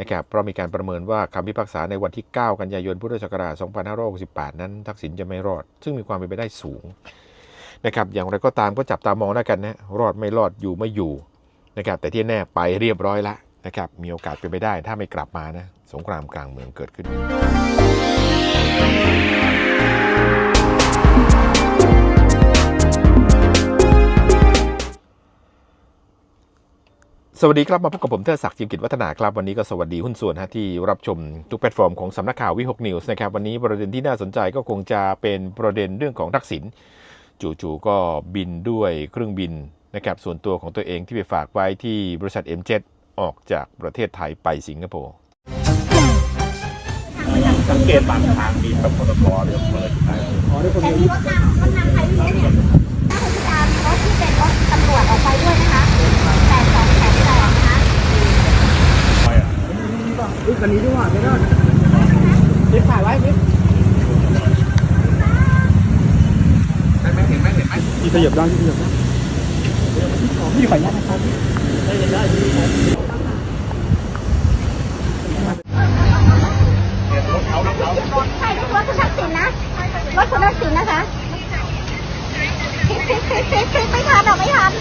นะครับเพราะมีการประเมินว่าคำพิพากษาในวันที่ 9 กันยายนพุทธศักราช 2568 นั้น ทักษิณจะไม่รอด ซึ่งมีความเป็นไปได้สูงนะครับอย่างไรก็ตามก็จับตามองแล้วกันนะรอดไม่รอดอยู่ไม่อยู่นะครับแต่ที่แน่ไปเรียบร้อยแล้วนะครับมีโอกาสเป็นไปได้ถ้าไม่กลับมานะสงครามกลางเมืองเกิดขึ้น สวัสดีครับ มาพบกับผมเทอศักดิ์จิมกิจวัฒนาครับ วันนี้ก็สวัสดีหุ้นส่วนฮะที่รับชมทุกแพลตฟอร์มของสำนักข่าววิหกนิวส์นะครับ วันนี้ประเด็นที่น่าสนใจก็คงจะเป็นประเด็นเรื่องของทักษิณจู่ๆก็บินด้วยเครื่องบินนะครับส่วนตัวของตัวเองที่ไปฝากไว้ที่บริษัท M7 ออกจากประเทศไทยไปสิงคโปร์สังเกตบางทางมีแบบพลบเรือเปิดได้แต่มีรถนำรถนำใครไม่รู้เนี่ยถ้าคุณตามรถที่เป็นรถตำรวจออกไปด้วยนะคะแปดสองแปดแปดนะคะ ไปอะ ที่ขยับด้านที่ขยับด้านพี่ขออนุญาตนะครับใช่รถคุณทักษิณนะรถคุณทักษิณนะคะไม่ทันหรอกไม่ทัน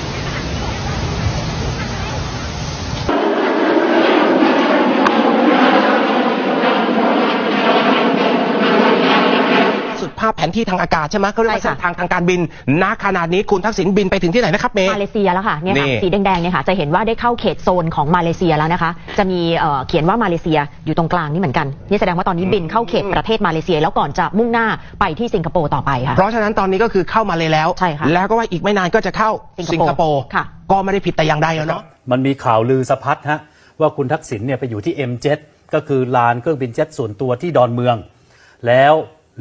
ที่ทางอากาศใช่ไหมเขาเรียกว่าใช่เส้ค่ะ นทางทางการบินณขนาดนี้คุณทักษิณบินไปถึงที่ไหนนะครับเมย์ มาเลเซียแล้วค่ะเนี่ยค่ะนี่ สีแดงๆเนี่ยค่ะจะเห็นว่าได้เข้าเขตโซนของมาเลเซียแล้วนะคะ จะมีเอ่อเขียนว่ามาเลเซียอยู่ตรงกลางนี่เหมือนกันนี่แสดงว่าตอนนี้บินเข้าเขตประเทศมาเลเซีย แล้วก่อนจะมุ่งหน้าไปที่สิงคโปร์ต่อไปค่ะ เพราะฉะนั้นตอนนี้ก็คือเข้ามาเลยแล้ว ใช่ค่ะแล้วก็ว่าอีกไม่นานก็จะเข้าสิสิงงคคโปโปร์ร์ค่ะ ก็ไม่ได้ผิดแต่อย่างใดแล้วเนาะ มันมีข่าวลือสะพัดฮะว่าคุณทักษิณเนี่ยไปอยู่ที่ M7 ก็คือลานเครื่องบินเจ็ตส่วนตัวที่ดอนเมือง แล้ว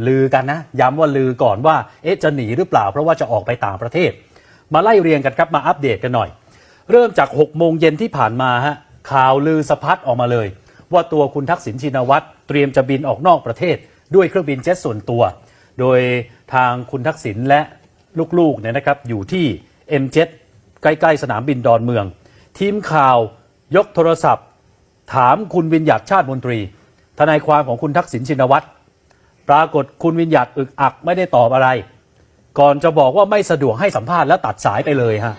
ลือกันนะ ย้ำว่าลือก่อนว่าเอ๊ะจะหนีหรือเปล่า เพราะว่าจะออกไปต่างประเทศ มาไล่เรียงกันครับมาอัปเดตกันหน่อย เริ่มจาก6โมงเย็นที่ผ่านมาฮะข่าวลือสะพัดออกมาเลย ว่าตัวคุณทักษิณชินวัตรเตรียมจะบินออกนอกประเทศ ด้วยเครื่องบินเจ็ตส่วนตัว โดยทางคุณทักษิณและลูกๆเนี่ยนะครับอยู่ที่ M7 ใกล้ๆสนามบินดอนเมือง ทีมข่าวยกโทรศัพท์ ถามคุณวิญญัติชาติมนตรี ทนายความของคุณทักษิณชินวัตร ปรากฏคุณวิญญัติอึกอักไม่ได้ตอบอะไร ก่อนจะบอกว่าไม่สะดวกให้สัมภาษณ์และตัดสายไปเลยฮะ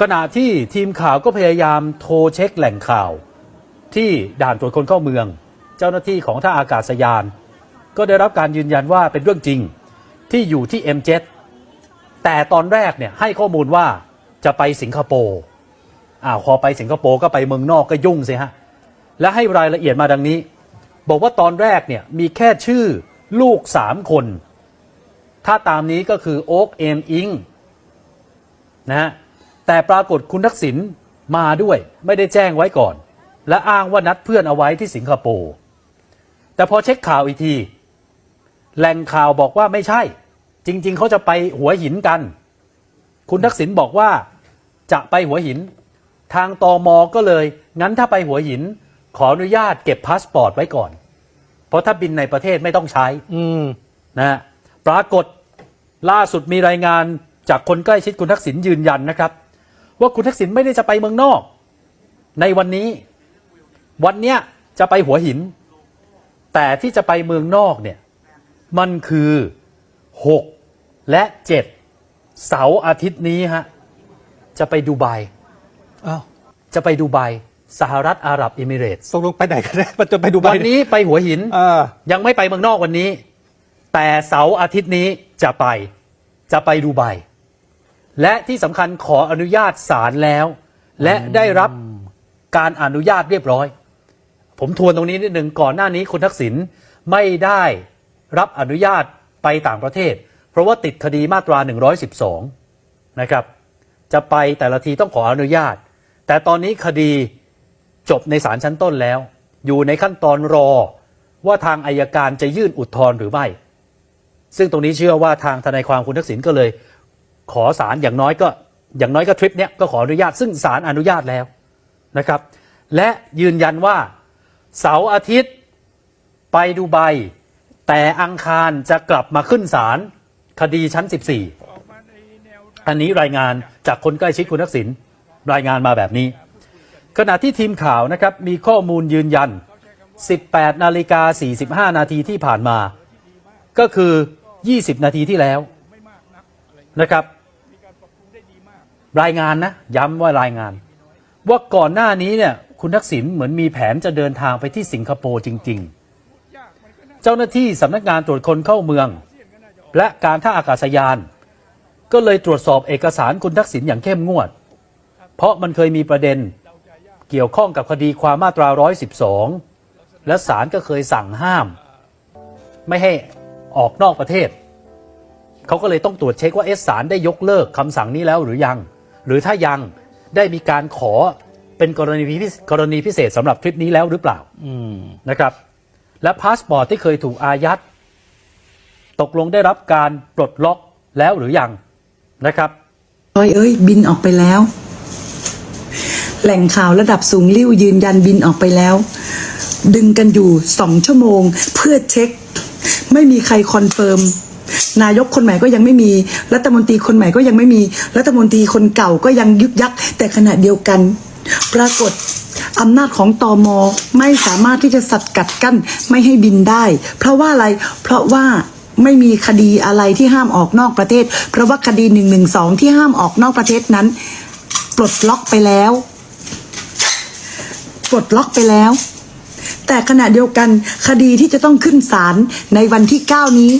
ขณะที่ทีมข่าวก็พยายามโทรเช็คแหล่งข่าว ที่ด่านตรวจคนเข้าเมือง เจ้าหน้าที่ของท่าอากาศยาน ก็ได้รับการยืนยันว่าเป็นเรื่องจริงที่อยู่ที่ M7 แต่ตอนแรกเนี่ยให้ข้อมูลว่าจะไปสิงคโปร์อ้าวพอไปสิงคโปร์ก็ไปเมืองนอกก็ยุ่งสิฮะและให้รายละเอียดมาดังนี้ บอกว่าตอนแรกเนี่ยมีแค่ชื่อลูกสามคน ถ้าตามนี้ก็คือโอ๊กเอมอิงนะฮะแต่ปรากฏคุณทักษิณมาด้วยไม่ได้แจ้งไว้ก่อน และอ้างว่านัดเพื่อนเอาไว้ที่สิงคโปร์แต่พอเช็คข่าวอีกทีแหล่งข่าวบอกว่าไม่ใช่ จริง ๆ เขาจะไปหัวหินกัน คุณทักษิณบอกว่าจะไปหัวหิน ทางตอมอก็เลย งั้นถ้าไปหัวหิน ขออนุญาตเก็บพาสปอร์ตไว้ก่อน เพราะถ้าบินในประเทศไม่ต้องใช้อืมนะฮะปรากฏล่าสุดมีรายงานจากคนใกล้ชิดคุณทักษิณยืนยันนะครับ ว่าคุณทักษิณไม่ได้จะไปเมืองนอก ในวันนี้ วันเนี้ยจะไปหัวหิน แต่ที่จะไปเมืองนอกเนี่ยมันคือ 6 และ 7 เสาร์อาทิตย์นี้ฮะจะไปดูไบอ้าวจะไปดูไบ สหรัฐอาหรับเอมิเรตส์ตกลงไปไหนกันแน่มันจะไปดูใบวันนี้ไปหัวหิน เออ ยังไม่ไปเมืองนอกวันนี้ แต่เสาร์อาทิตย์นี้จะไป จะไปดูไบและที่สำคัญขออนุญาตศาลแล้ว และได้รับการอนุญาตเรียบร้อย ผมทวนตรงนี้นิดหนึ่งก่อนหน้านี้คุณทักษิณไม่ได้รับอนุญาตไปต่างประเทศ เพราะว่าติดคดีมาตรา 112 นะครับ จะไปแต่ละทีต้องขออนุญาต แต่ตอนนี้คดี จบในศาลชั้นต้นแล้ว อยู่ในขั้นตอนรอว่าทางอายการจะยื่นอุทธรณ์หรือไม่ ซึ่งตรงนี้เชื่อว่าทางทนายความคุณทักษิณก็เลย ขอศาลอย่างน้อยก็อย่างน้อยก็ทริปเนี้ยก็ขออนุญาตซึ่งศาลอนุญาตแล้วนะครับ และยืนยันว่าเสาร์อาทิตย์ไปดูไบแต่อังคารจะกลับมาขึ้นศาลคดีชั้น 14 อันนี้รายงานจากคนใกล้ชิดคุณทักษิณรายงานมาแบบนี้ ขณะที่ทีมข่าวนะครับมีข้อมูลยืนยัน 18 นาฬิกา 45 นาทีที่ผ่านมา ก็คือ 20 นาทีที่แล้วนะครับ รายงานนะ ย้ำว่ารายงาน ว่าก่อนหน้านี้เนี่ยคุณทักษิณเหมือนมีแผนจะเดินทางไปที่สิงคโปร์จริง ๆ เจ้าหน้าที่สำนักงานตรวจคนเข้าเมือง และการท่าอากาศยาน ก็เลยตรวจสอบเอกสารคุณทักษิณอย่างเข้มงวด เพราะมันเคยมีประเด็น เกี่ยวข้องกับคดีความมาตรา 112 และศาลก็เคยสั่งห้าม ไม่ให้ออกนอกประเทศ เขาก็เลยต้องตรวจเช็คว่าเอะศาลได้ยกเลิกคำสั่งนี้แล้วหรือยัง หรือถ้ายังได้มีการขอเป็นกรณีพิเศษกรณีพิเศษสำหรับทริปนี้แล้วหรือเปล่านะครับ และพาสปอร์ตที่เคยถูกอายัดตกลงได้รับการปลดล็อกแล้วหรือยังนะครับอ้อยเอ้ยบินออกไปแล้ว แหล่งข่าวระดับสูงริ้วยืนยันบินออกไปแล้ว ดึงกันอยู่สองชั่วโมง เพื่อเช็ค ไม่มีใครคอนเฟิร์มนายกคนใหม่ก็ยังไม่มี รัฐมนตรีคนใหม่ก็ยังไม่มี รัฐมนตรีคนเก่าก็ยังยึกยัก แต่ขณะเดียวกัน ปรากฏอำนาจของตอมอไม่สามารถที่จะสัดกัดกั้นไม่ให้บินได้ เพราะว่าอะไร เพราะว่าไม่มีคดีอะไรที่ห้ามออกนอกประเทศ เพราะว่าคดีหนึ่งหนึ่งสองที่ห้ามออกนอกประเทศนั้น ปลดล็อกไปแล้ว ปลดล็อกไปแล้ว แต่ขณะเดียวกันคดีที่จะต้องขึ้นศาลในวันที่ 9 นี้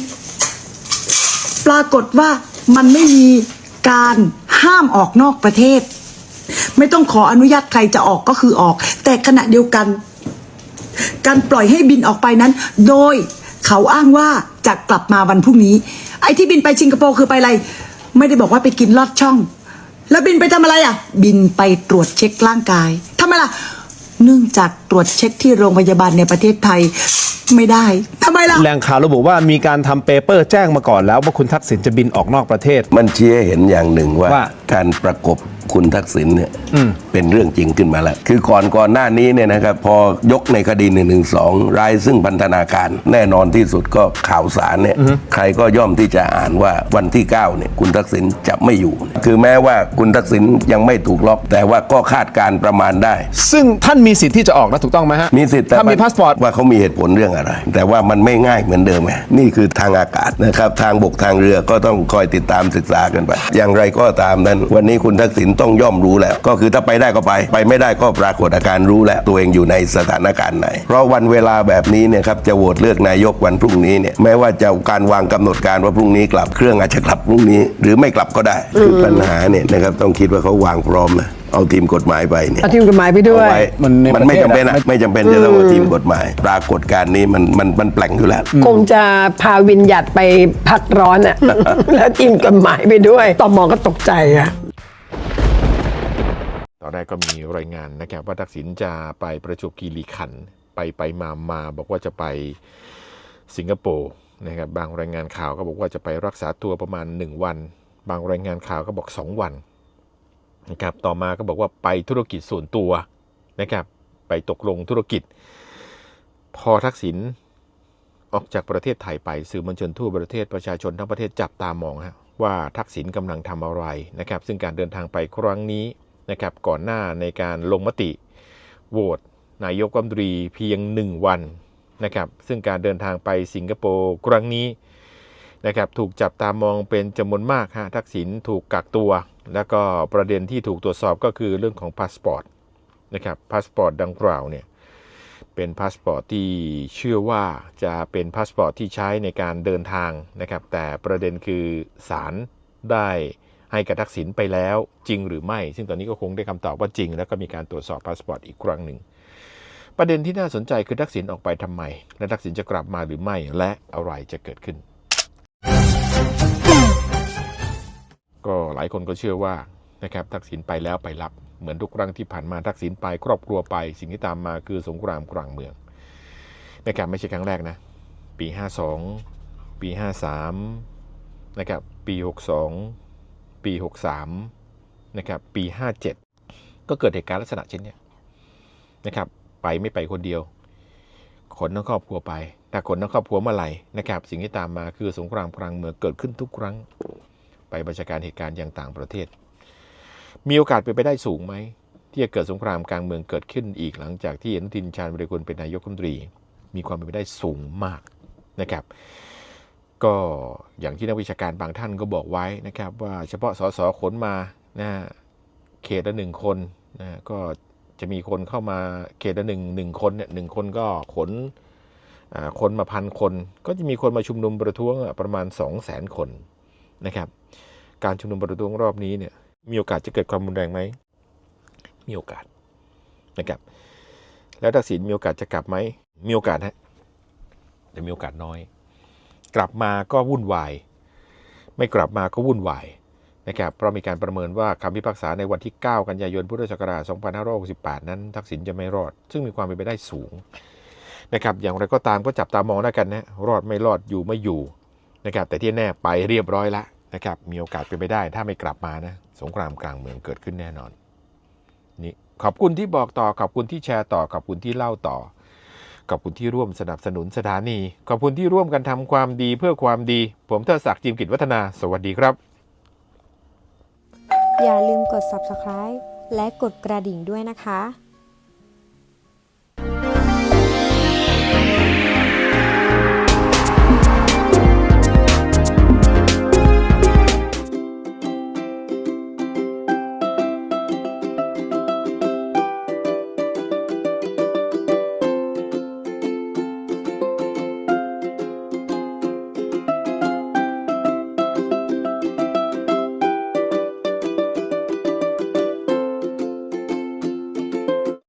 ปรากฏว่ามันไม่มีการห้ามออกนอกประเทศ ไม่ต้องขออนุญาตใครจะออกก็คือออก แต่ขณะเดียวกัน การปล่อยให้บินออกไปนั้น โดยเขาอ้างว่าจะกลับมาวันพรุ่งนี้ ไอ้ที่บินไปสิงคโปร์คือไปอะไร ไม่ได้บอกว่าไปกินลอดช่อง แล้วบินไปทำอะไรอะ บินไปตรวจเช็คร่างกายทำไมล่ะ เนื่องจากตรวจเช็คที่โรงพยาบาลในประเทศไทยไม่ได้ทำไมล่ะ แหล่งข่าวระบุว่ามีการทำเปเปอร์แจ้งมาก่อนแล้วว่าคุณทักษิณจะบินออกนอกประเทศ มันชี้ให้เห็นอย่างหนึ่งว่าว่า การประกบ คุณทักษิณเนี่ยเป็นเรื่องจริงขึ้นมาแล้ว คือก่อนก่อนหน้านี้เนี่ยนะครับพอยกในคดี1นึรายซึ่งพันธนาการแน่นอนที่สุดก็ข่าวสารเนี่ยใครก็ย่อมที่จะอ่านว่าวันที่9เนี่ยคุณทักษิณจะไม่อยู่ คือแม้ว่าคุณทักษิณยังไม่ถูกล็อก แต่ว่าก็คาดการณ์ประมาณได้ ซึ่งท่านมีสิทธิ์ที่จะออกนะถูกต้องไหมฮะมีสิทธิ์แต่ถ้ามีพาสปอร์ตว่าเขามีเหตุผลเรื่องอะไร แต่ว่ามันไม่ง่ายเหมือนเดิมไงนี่คือทางอากาศนะครับทางบกทางเรือก็ต้องคอยติดตามศึกษากันไปอย่างไรก็ตามนั้น วันนี้คุณทักษิณต้องย่อมรู้แล้ว ก็คือถ้าไปได้ก็ไป ไปไม่ได้ก็ปรากฏอาการรู้แล้วตัวเองอยู่ในสถานการณ์ไหน เพราะวันเวลาแบบนี้เนี่ยครับจะโหวตเลือกนายกวันพรุ่งนี้เนี่ยแม้ว่าจะการวางกำหนดการว่าพรุ่งนี้กลับเครื่องอาจจะกลับพรุ่งนี้ หรือไม่กลับก็ได้คือปัญหาเนี่ยนะครับต้องคิดว่าเขาวางพร้อมนะเอาทีมกฎหมายไปเนี่ยเอาทีมกฎหมายไปด้วยเอาไว้มันในมันไม่ประเทศจำเป็นอะนะไม่จำเป็นจะต้องเอาทีมกฎหมาย ปรากฏการณ์นี้มันมันมันแปลงอยู่แล้ว คงจะพาวินหยัดไปพักร้อนอะแล้วทีมกฎหมายไปด้วยตอมอก็ตกใจอะต อนแรกก็มีรายงานนะครับว่าทักษิณจะไปประจวบคีรีขันธ์ไปไปมามาบอกว่าจะไปสิงคโปร์นะครับบางรายงานข่าวก็บอกว่าจะไปรักษาตัวประมาณ 1 วัน บางรายงานข่าวก็บอก 2 วันนะครับต่อมาก็บอกว่าไปธุรกิจส่วนตัวนะครับไปตกลงธุรกิจ พอทักษิณออกจากประเทศไทยไปสื่อมวลชนทั่วประเทศประชาชนทั้งประเทศจับตามองฮะว่าทักษิณกำลังทำอะไรนะครับซึ่งการเดินทางไปครั้งนี้ นะครับก่อนหน้าในการลงมติโหวตนายกรัฐมนตรีเพียงหนึ่งวันนะครับซึ่งการเดินทางไปสิงคโปร์ครั้งนี้นะครับถูกจับตามองเป็นจำนวนมากฮะทักษิณถูกกักตัว แล้วก็ประเด็นที่ถูกตรวจสอบก็คือเรื่องของพาสปอร์ตนะครับพาสปอร์ตดังกล่าวเนี่ยเป็นพาสปอร์ตที่เชื่อว่าจะเป็นพาสปอร์ตที่ใช้ในการเดินทางนะครับแต่ประเด็นคือศาลได้ ให้กับทักษิณไปแล้วจริงหรือไม่ ซึ่งตอนนี้ก็คงได้คำตอบว่าจริง แล้วก็มีการตรวจสอบพาสปอร์ตอีกครั้งหนึ่ง ประเด็นที่น่าสนใจคือทักษิณออกไปทำไม และทักษิณจะกลับมาหรือไม่และอะไรจะเกิดขึ้น ก็หลายคนก็เชื่อว่านะครับทักษิณไปแล้วไปรับ เหมือนทุกครั้งที่ผ่านมาทักษิณไปครอบครัวไป สิ่งที่ตามมาคือสงครามกลางเมืองนะครับไม่ใช่ครั้งแรกนะ ปี 52 ปี 53นะครับปี 62 ปี 63นะครับปี 57 ก็เกิดเหตุการณ์ลักษณะเช่นนี้นะครับไปไม่ไปคนเดียวคนทั้งครอบครัวไปถ้าคนทั้งครอบครัวเมื่อไหร่นะครับ สิ่งที่ตามมาคือสงครามกลางเมืองเกิดขึ้นทุกครั้ง ไปบัญชาการเหตุการณ์อย่างต่างประเทศ มีโอกาสเป็นไปได้สูงไหมที่จะเกิดสงครามกลางเมืองเกิดขึ้นอีกหลังจากที่อนุทินชาญวิรกุลเป็นนายกรัฐมนตรี มีความเป็นไปได้สูงมากนะครับ ก็อย่างที่นักวิชาการบางท่านก็บอกไว้นะครับ ว่าเฉพาะสสขนมานะเขตละหนึ่งคนนะก็จะมีคนเข้ามาเขตละหนึ่งหนึ่งคนเนี่ยหนึ่งคนก็ขนคนมาพันคน ก็จะมีคนมาชุมนุมประท้วงประมาณ 2 0 0 0 0 0 คนนะครับ การชุมนุมประท้วงรอบนี้เนี่ยมีโอกาสจะเกิดความรุนแรงไหมมีโอกาสนะครับ แล้วทักษิณมีโอกาสจะกลับไหมมีโอกาสฮะแต่มีโอกาสน้อย กลับมาก็วุ่นวาย ไม่กลับมาก็วุ่นวายนะครับเพราะมีการประเมินว่าคำพิพากษาในวันที่ 9 กันยายนพุทธศักราช 2568 นั้น ทักษิณจะไม่รอด ซึ่งมีความเป็นไปได้สูงนะครับอย่างไรก็ตามก็จับตามองแล้วกันนะรอดไม่รอดอยู่ไม่อยู่นะครับแต่ที่แน่ไปเรียบร้อยแล้วนะครับมีโอกาสเป็นไปได้ ถ้าไม่กลับมานะสงครามกลางเมืองเกิดขึ้นแน่นอนนี่ขอบคุณที่บอกต่อขอบคุณที่แชร์ต่อขอบคุณที่เล่าต่อ ขอบคุณที่ร่วมสนับสนุนสถานี ขอบคุณที่ร่วมกันทำความดีเพื่อความดี ผมเทดศักดิ์จิมกิจวัฒนา สวัสดีครับ อย่าลืมกด subscribe และกดกระดิ่งด้วยนะคะ